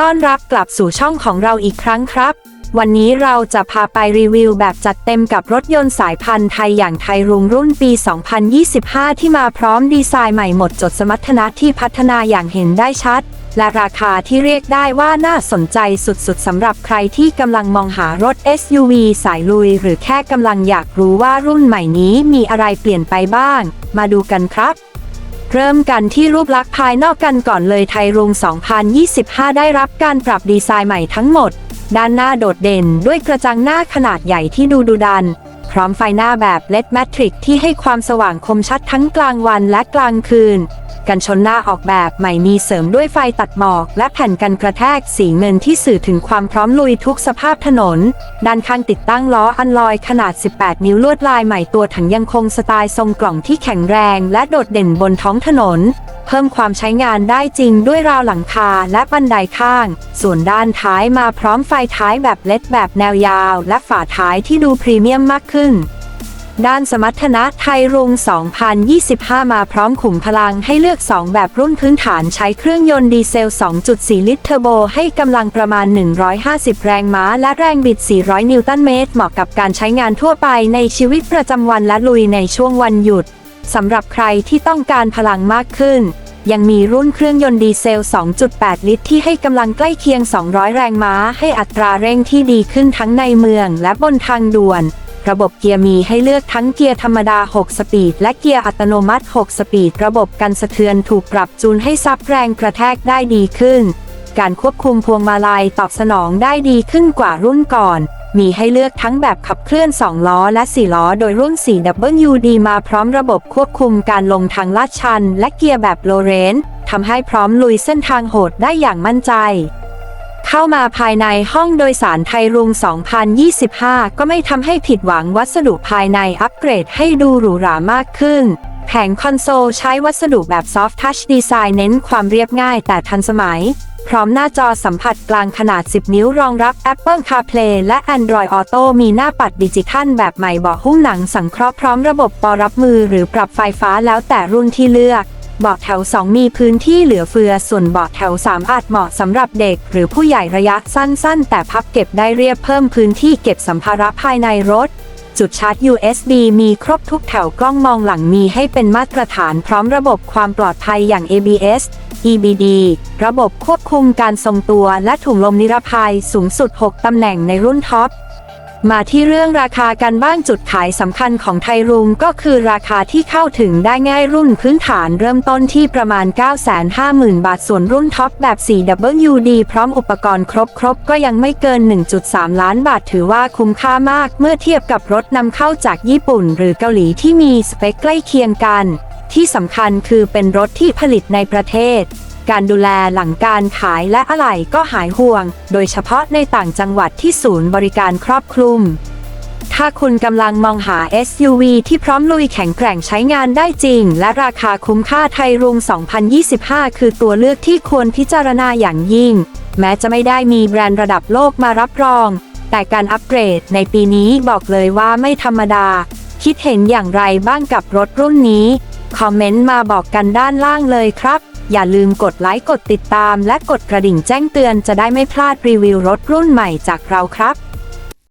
ต้อนรับกลับสู่ช่องของเราอีกครั้งครับ วันนี้เราจะพาไปรีวิวแบบจัดเต็มกับรถยนต์สายพันธุ์ไทยอย่างไทยรุงรุ่นปี 2025 ที่มาพร้อมดีไซน์ใหม่หมดจดสมรรถนะที่พัฒนาอย่างเห็นได้ชัด และราคาที่เรียกได้ว่าน่าสนใจสุดๆสำหรับใครที่กำลังมองหารถ SUV สายลุย หรือแค่กำลังอยากรู้ว่ารุ่นใหม่นี้มีอะไรเปลี่ยนไปบ้าง มาดูกันครับ เริ่มกันที่รูปลักษณ์ภายนอกกันก่อนเลยไทยรุง 2025 ได้รับการปรับดีไซน์ใหม่ทั้งหมด ด้านหน้าโดดเด่นด้วยกระจังหน้าขนาดใหญ่ที่ดูดุดัน พร้อมไฟหน้าแบบเลดแมทริกที่ให้ความสว่างคมชัดทั้งกลางวันและกลางคืน กันชนหน้าออกแบบใหม่มีเสริมด้วยไฟตัดหมอก และแผ่นกันกระแทกสีเงินที่สื่อถึงความพร้อมลุยทุกสภาพถนน ด้านข้างติดตั้งล้ออันลอยขนาด 18 นิ้วลวดลายใหม่ตัวถังยังคงสไตล์ทรงกล่องที่แข็งแรง และโดดเด่นบนท้องถนน เพิ่มความใช้งานได้จริงด้วยราวหลังคาและบันไดข้าง ส่วนด้านท้ายมาพร้อมไฟท้ายแบบเล็ดแบบแนวยาว และฝาท้ายที่ดูพรีเมียมมากขึ้น ด้านสมรรถนะไทยรุง 2025 มาพร้อมขุมพลังให้เลือก 2 แบบรุ่นพื้นฐานใช้เครื่องยนต์ดีเซล 2.4 ลิตรเทอร์โบ ให้กำลังประมาณ 150 แรงม้า และแรงบิด 400 นิวตันเมตร เหมาะกับการใช้งานทั่วไปในชีวิตประจำวันและลุยในช่วงวันหยุด สำหรับใครที่ต้องการพลังมากขึ้น ยังมีรุ่นเครื่องยนต์ดีเซล 2.8 ลิตร ที่ให้กำลังใกล้เคียง 200 แรงม้า ให้อัตราเร่งที่ดีขึ้นทั้งในเมืองและบนทางด่วน ระบบเกียร์มีให้เลือกทั้งเกียร์ธรรมดา 6 สปีด และเกียร์อัตโนมัติ 6 สปีด ระบบกันสะเทือนถูกปรับจูนให้ซับแรงกระแทกได้ดีขึ้น การควบคุมพวงมาลัยตอบสนองได้ดีขึ้นกว่ารุ่นก่อน มีให้เลือกทั้งแบบขับเคลื่อน 2 ล้อและ 4 ล้อ โดยรุ่น 4WD มาพร้อมระบบควบคุมการลงทางลาดชัน และเกียร์แบบโลเรนทำให้พร้อมลุยเส้นทางโหดได้อย่างมั่นใจ เข้ามาภายในห้องโดยสารไทยรุง 2025 ก็ไม่ทำให้ผิดหวังวัสดุภายในอัปเกรดให้ดูหรูหรามากขึ้นแผงคอนโซลใช้วัสดุแบบ Soft Touch Design เน้นความเรียบง่ายแต่ทันสมัย พร้อมหน้าจอสัมผัสกลางขนาด 10 นิ้วรองรับ Apple CarPlay และ Android Auto มีหน้าปัดดิจิทัลแบบใหม่เบาะหุ้มหนังสังเคราะห์พร้อมระบบปอรับมือหรือปรับไฟฟ้าแล้วแต่รุ่นที่เลือกเบาะแถว 2 มีพื้นที่เหลือเฟือ ส่วนเบาะแถว 3 อาจเหมาะสำหรับเด็ก หรือผู้ใหญ่ระยะสั้นๆ แต่พับเก็บได้เรียบเพิ่มพื้นที่เก็บสัมภาระภายในรถ จุดชาร์จ USB มีครบทุกแถวกล้องมองหลังมีให้เป็นมาตรฐานพร้อมระบบความปลอดภัยอย่าง ABS EBD ระบบควบคุมการทรงตัวและถุงลมนิรภัยสูงสุด 6 ตำแหน่งในรุ่นท็อป มาที่เรื่องราคากันบ้างจุดขายสำคัญของไทยรุงก็คือราคาที่เข้าถึงได้ง่ายรุ่นพื้นฐานเริ่มต้นที่ประมาณ 950,000 บาท ส่วนรุ่นท็อปแบบ 4WD พร้อมอุปกรณ์ครบครบก็ยังไม่เกิน 1.3 ล้านบาทถือว่าคุ้มค่ามาก เมื่อเทียบกับรถนำเข้าจากญี่ปุ่น หรือเกาหลีที่มีสเปคใกล้เคียงกัน ที่สำคัญคือเป็นรถที่ผลิตในประเทศ การดูแลหลังการขายและอะไหล่ก็หายห่วง โดยเฉพาะในต่างจังหวัดที่ศูนย์บริการครอบคลุม ถ้าคุณกำลังมองหา SUV ที่พร้อมลุยแข็งแกร่งใช้งานได้จริง และราคาคุ้มค่าไทยรุง 2025 คือตัวเลือกที่ควรพิจารณาอย่างยิ่ง แม้จะไม่ได้มีแบรนด์ระดับโลกมารับรอง แต่การอัปเกรดในปีนี้บอกเลยว่าไม่ธรรมดา คิดเห็นอย่างไรบ้างกับรถรุ่นนี้ คอมเมนต์มาบอกกันด้านล่างเลยครับ อย่าลืมกดไลค์กดติดตามและกดกระดิ่งแจ้งเตือนจะได้ไม่พลาดรีวิวรถรุ่นใหม่จากเราครับ